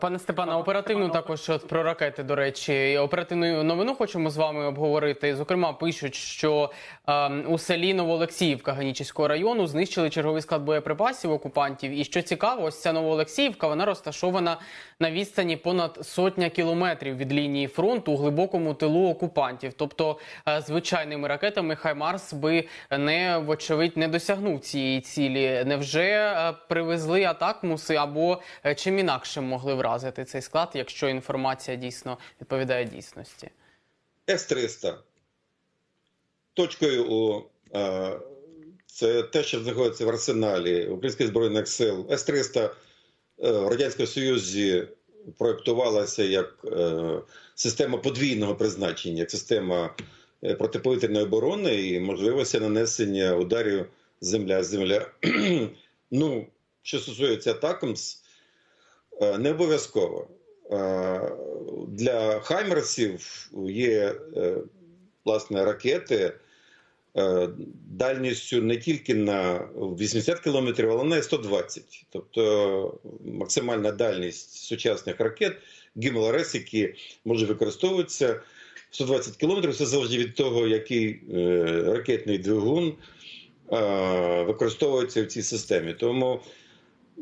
Пане Степане, оперативну також от про ракети. До речі, оперативну новину хочемо з вами обговорити. Зокрема, пишуть, що е, у селі Новоолексіївка Ганічівського району знищили черговий склад боєприпасів окупантів. І що цікаво, ось ця Новоолексіївка вона розташована на відстані понад сотня кілометрів від лінії фронту у глибокому тилу окупантів. Тобто, е, звичайними ракетами Хаймарс би не вочевидь не досягнув цієї цілі. Невже е, привезли атакмуси або е, чим інакше могли вразити цей склад, якщо інформація дійсно відповідає дійсності? С-300. Точкою У е, це те, що знаходиться в арсеналі Українських збройних сил. С-300 е, в Радянському Союзі проєктувалася як е, система подвійного призначення, як система протиповітряної оборони і можливості нанесення ударів земля-земля. ну, що стосується атакамс, не обов'язково. Е, Для Хаймерсів є е, власне ракети е, дальністю не тільки на 80 кілометрів, але на 120. Тобто максимальна дальність сучасних ракет Гімел-РС, які можуть використовуватися 120 кілометрів. Все залежить від того, який е, ракетний двигун е, використовується в цій системі. Тому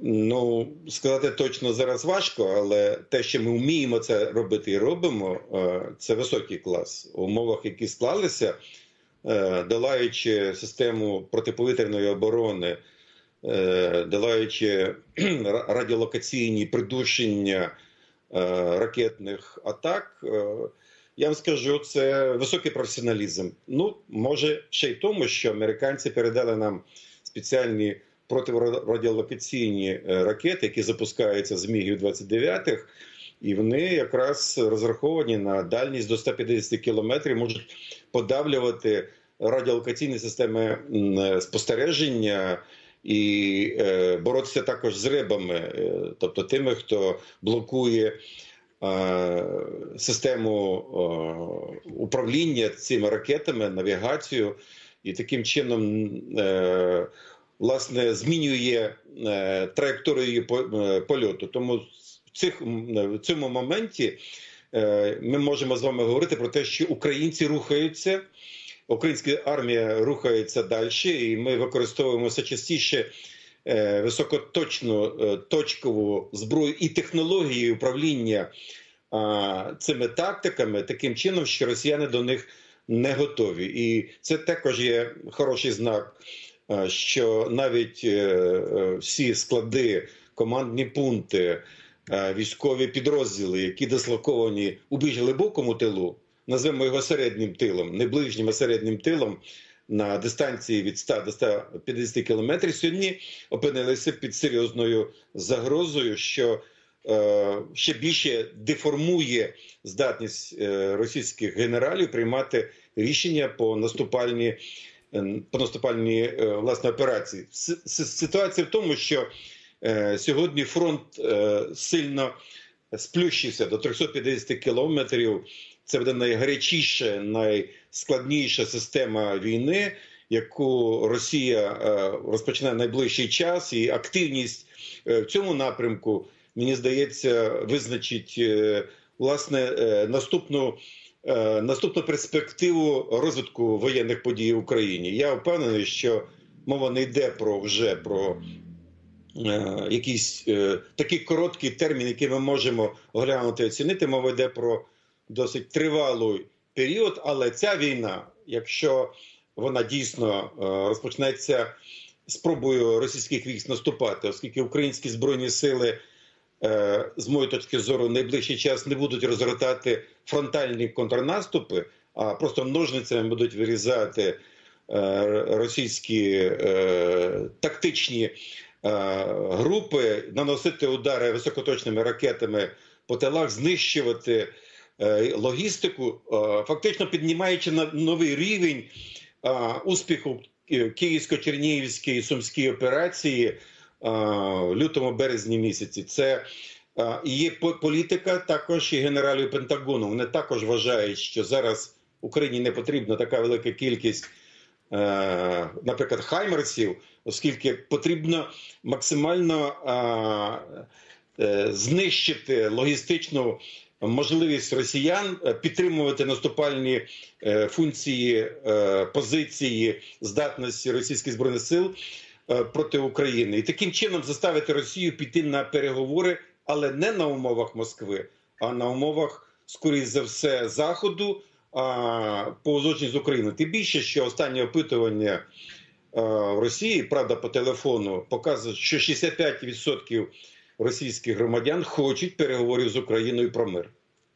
Ну, сказати точно зараз важко, але те, що ми вміємо це робити і робимо, е, це високий клас у умовах, які склалися, е, долаючи систему протиповітряної оборони, е, долаючи радіолокаційні придушення ракетних атак. Я вам скажу, це високий професіоналізм. Ну, може, ще й тому, що американці передали нам спеціальні протирадіолокаційні е, ракети, які запускаються з мігів 29 і вони якраз розраховані на дальність до 150 кілометрів, можуть подавлювати радіолокаційні системи е, спостереження. І е, боротися також з рибами, тобто тими, хто блокує систему управління цими ракетами, навігацію, і таким чином власне змінює е, траєкторію її е, польоту. Тому в цих в цьому моменті е, ми можемо з вами говорити про те, що українці рухаються. Українська армія рухається далі, і ми використовуємо все частіше високоточну точкову зброю і технології управління цими тактиками таким чином, що росіяни до них не готові. І це також є хороший знак Е, що навіть е, е, всі склади, командні пункти, військові підрозділи, які дислоковані у більш глибокому тилу, назвемо його середнім тилом, не ближнім, а середнім тилом. На дистанції від 100 до 150 кілометрів сьогодні опинилися під серйозною загрозою, що е, ще більше деформує здатність е, російських генералів приймати рішення по наступальній Е, по наступальній е, власне операції. Ситуація в тому, що е, сьогодні фронт сильно сплющився до 350 кілометрів. Це буде найгарячіша, найскладніша система війни, яку Росія розпочне найближчий час, і активність в цьому напрямку мені здається визначить власне наступну наступну перспективу розвитку воєнних подій в Україні. Я впевнений, що мова не йде про вже про е, якийсь е, такий короткий термін, який ми можемо оглянути і оцінити. Мова йде про досить тривалий період, але ця війна, якщо вона дійсно розпочнеться спробою російських військ наступати, оскільки українські збройні сили. Е, з моєї точки зору, найближчий час не будуть розгортати фронтальні контрнаступи, а просто ножницями будуть вирізати е, російські е, тактичні групи, наносити удари високоточними ракетами по тилах, знищувати логістику, фактично піднімаючи на новий рівень успіху київсько-чернігівської сумської операції лютому березні місяці. Це є політика також і генералів Пентагону. Вони також вважають, що зараз Україні не потрібна така велика кількість, наприклад, хаймерсів, оскільки потрібно максимально е, знищити логістичну можливість росіян е, підтримувати наступальні е, функції, е, позиції здатності російських збройних сил е, проти України, і таким чином заставити Росію піти на переговори, але не на умовах Москви, а на умовах, скоріш за все, заходу по узгодженню з Україною. Тим більше, що останнє опитування е, в Росії, правда, по телефону показує, що 65% російських громадян хочуть переговорів з Україною про мир.